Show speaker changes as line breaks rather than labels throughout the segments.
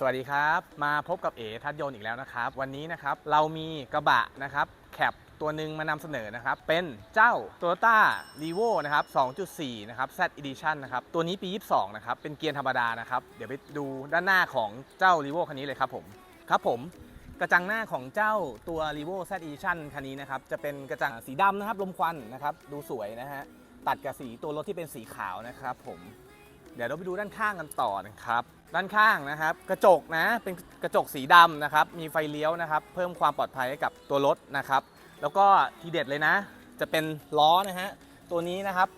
สวัสดีครับ มาพบกับเอ๋ทัศยนอีกแล้วนะครับ วันนี้นะครับเรามีกระบะนะครับแคปตัวหนึ่งมานำเสนอนะครับ เป็นเจ้า Toyota r e v o นะครับ 2.4 นะครับ Z Edition นะครับ ตัวนี้ปี 22 นะครับ เป็นเกียร์ธรรมดานะครับ เดี๋ยวไปดูด้านหน้าของเจ้า r e v o คันนี้เลยครับผม ครับผม กระจังหน้าของเจ้าตัว r e v o Z Edition คันนี้นะครับ จะเป็นกระจังสีดำนะครับ ลมควันนะครับ ดูสวยนะฮะ ตัดกับสีตัวรถที่เป็นสีขาวนะครับผม เดี๋ยวเราไปดูด้านข้างกันต่อนะครับ ด้านข้างนะครับ กระจกนะเป็นกระจกสีดำนะครับ มีไฟเลี้ยวนะครับ เพิ่มความปลอดภัยให้กับตัวรถนะครับ แล้วก็ทีเด็ดเลยนะ จะเป็นล้อนะฮะตัวนี้นะครับ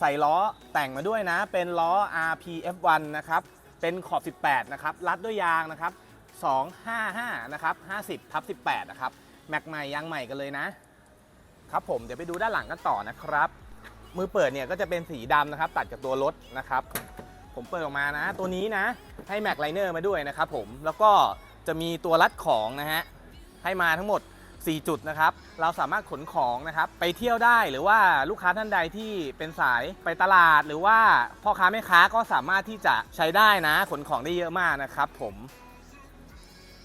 ใส่ล้อแต่งมาด้วยนะ เป็นล้อ RPF1 นะครับ เป็นขอบ 18 นะครับ รัดด้วยยางนะครับ 255 นะครับ 50ทับ18 นะครับ แม็กใหม่ยางใหม่กันเลยนะ ครับผมเดี๋ยวไปดูด้านหลังกันต่อนะครับ มือเปิดเนี่ยก็จะเป็นสีดำนะครับ ตัดกับตัวรถนะครับ ผมเปิดออกมานะ ตัวนี้นะให้แม็กไลเนอร์มาด้วยนะครับผมแล้วก็จะมีตัวรัดของนะฮะให้มาทั้งหมด 4 จุดนะครับ เราสามารถขนของนะครับ ไปเที่ยวได้หรือว่าลูกค้าท่านใดที่เป็นสายไปตลาด หรือว่าพ่อค้าแม่ค้าก็สามารถที่จะใช้ได้นะ ขนของได้เยอะมากนะครับ ผม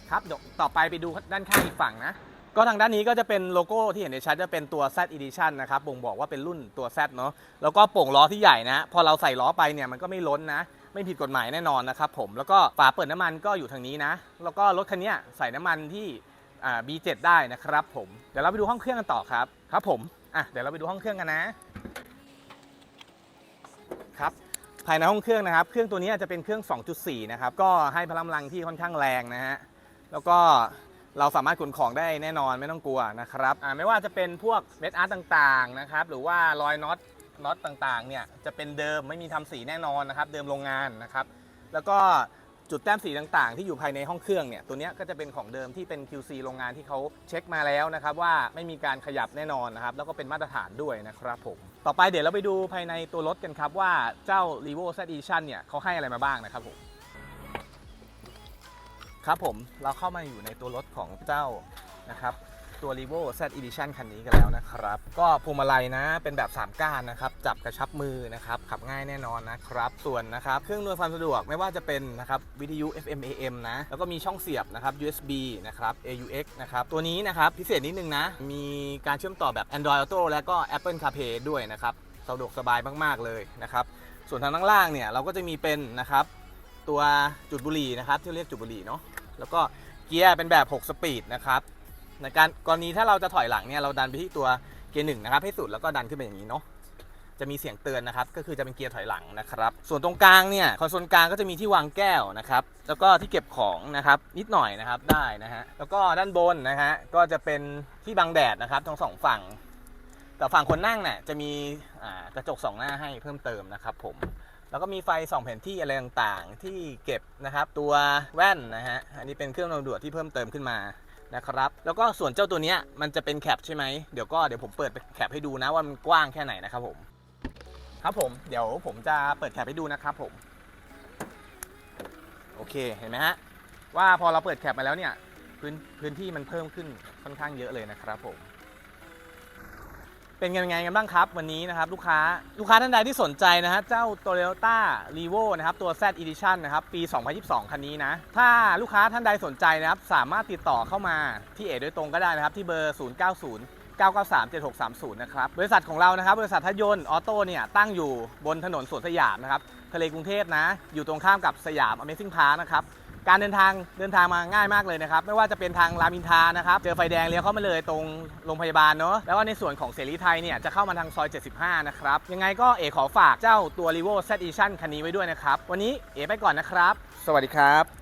ครับเดี๋ยวต่อไปไปดูด้านข้างอีกฝั่งนะ ก็ทางด้านนี้ก็จะเป็นโลโก้ที่เห็นในชัดจะเป็นตัว Z Edition นะครับบ่งบอกว่าเป็นรุ่นตัว Z เนาะแล้วก็โป่งล้อที่ใหญ่นะ พอเราใส่ล้อไปเนี่ยมันก็ไม่ล้นนะ ไม่ผิดกฎหมายแน่นอนนะครับผมแล้วก็ฝาเปิดน้ำมันก็อยู่ทางนี้นะ แล้วก็รถคันนี้ใส่น้ำมันที่ B7 ได้นะครับผมเดี๋ยวเราไปดูห้องเครื่องกันต่อครับครับผมอะเดี๋ยวเราไปดูห้องเครื่องกันนะครับภายในห้องเครื่องนะครับ เครื่องตัวนี้จะเป็นเครื่อง 2.4 นะครับ ก็ให้พลังลังที่ค่อนข้างแรงนะฮะ แล้วก็ เราสามารถขนของได้แน่นอนไม่ต้องกลัวนะครับอ่าไม่ว่าจะเป็นพวกเม็ดอาร์ตต่างๆนะครับหรือว่ารอยน็อตน็อตต่างๆเนี่ยจะเป็นเดิมไม่มีทำสีแน่นอนนะครับ เดิมโรงงานนะครับ แล้วก็จุดแต้มสีต่างๆ ที่อยู่ภายในห้องเครื่องเนี่ยตัวนี้ก็จะเป็นของเดิมที่เป็น QC โรงงานที่เขาเช็คมาแล้วนะครับ ว่าไม่มีการขยับแน่นอนนะครับ แล้วก็เป็นมาตรฐานด้วยนะครับผม ต่อไปเดี๋ยวเราไปดูภายในตัวรถกันครับว่าเจ้า r e v o Z Edition เนี่ยเขาให้อะไรมาบ้างนะครับผม ครับผมเราเข้ามาอยู่ในตัวรถของเจ้านะครับตัว r e v o Z Edition คันนี้กันแล้วนะครับ ก็พวงมาลัยนะเป็นแบบ 3 ก้านนะครับ จับกระชับมือนะครับ ขับง่ายแน่นอนนะครับ ส่วนนะครับ เครื่องนวยความสะดวกไม่ว่าจะเป็นนะครับวิทยุ FM AM นะ แล้วก็มีช่องเสียบนะครับ USB นะครับ AUX นะครับ ตัวนี้นะครับพิเศษนิดนึงนะ มีการเชื่อมต่อแบบ Android Auto และก็ Apple CarPlay ด้วยนะครับสะดวกสบายมาก ๆ เลยนะครับ ส่วนทางด้านล่างเนี่ยเราก็จะมีเป็นนะครับตัวจุดบุหรี่นะครับที่เรียกจุดบุหรี่เนาะ แล้วก็เกียร์เป็นแบบ 6 สปีดนะครับในการกรณีถ้าเราจะถอยหลังเนี่ยเราดันไปที่ตัวเกียร์หนึ่งนะครับให้สุดแล้วก็ดันขึ้นไปอย่างนี้เนาะจะมีเสียงเตือนนะครับ ก็คือจะเป็นเกียร์ถอยหลังนะครับ ส่วนตรงกลางเนี่ยคอนโซลกลางก็จะมีที่วางแก้วนะครับ แล้วก็ที่เก็บของนะครับนิดหน่อยนะครับได้นะฮะ แล้วก็ด้านบนนะฮะก็จะเป็นที่บังแดดนะครับทั้งสองฝั่ง แต่ฝั่งคนนั่งเนี่ยจะมีกระจกสองหน้าให้เพิ่มเติมนะครับผม แล้วก็มีไฟส่องแผนที่อะไรต่างๆ ที่เก็บนะครับตัวแว่นนะฮะอันนี้เป็นเครื่องนำดวนที่เพิ่มเติมขึ้นมานะครับแล้วก็ส่วนเจ้าตัวนี้มันจะเป็นแคปใช่ไหมเดี๋ยวก็เดี๋ยวผมเปิดแคปให้ดูนะว่ามันกว้างแค่ไหนนะครับผม ครับผมเดี๋ยวผมจะเปิดแคปให้ดูนะครับผม โอเคเห็นไหมฮะว่าพอเราเปิดแคปมาแล้วเนี่ยพื้นพื้นที่มันเพิ่มขึ้นค่อนข้างเยอะเลยนะครับผม เป็นยังไงกันบ้างครับ วันนี้นะครับลูกค้าลูกค้าท่านใดที่สนใจนะฮะเจ้า Toyota r e v o นะครับตัว Z Edition นะครับปี 2022 คันนี้นะ ถ้าลูกค้าท่านใดสนใจนะครับ สามารถติดต่อเข้ามาที่เอโดยตรงก็ได้นะครับ ที่เบอร์ 090 993 7630 นะครับ บริษัทของเรานะครับ บริษัททัยนต์ออโต้เนี่ยตั้งอยู่บนถนนสวนสยามนะครับทะเลกรุงเทพนะ อยู่ตรงข้ามกับสยาม Amazing Park นะครับการเดินทางเดินทางมาง่ายมากเลยนะครับ ไม่ว่าจะเป็นทางรามอินทานะครับ เจอไฟแดงเลี้ยวเข้ามาเลยตรงโรงพยาบาลเนาะแล้วก็ในส่วนของเสรีไทยเนี่ยจะเข้ามาทางซอย 75 นะครับ ยังไงก็เอขอฝากเจ้าตัว r e v o Z Edition คันนี้ไว้ด้วยนะครับ วันนี้เอไปก่อนนะครับ สวัสดีครับ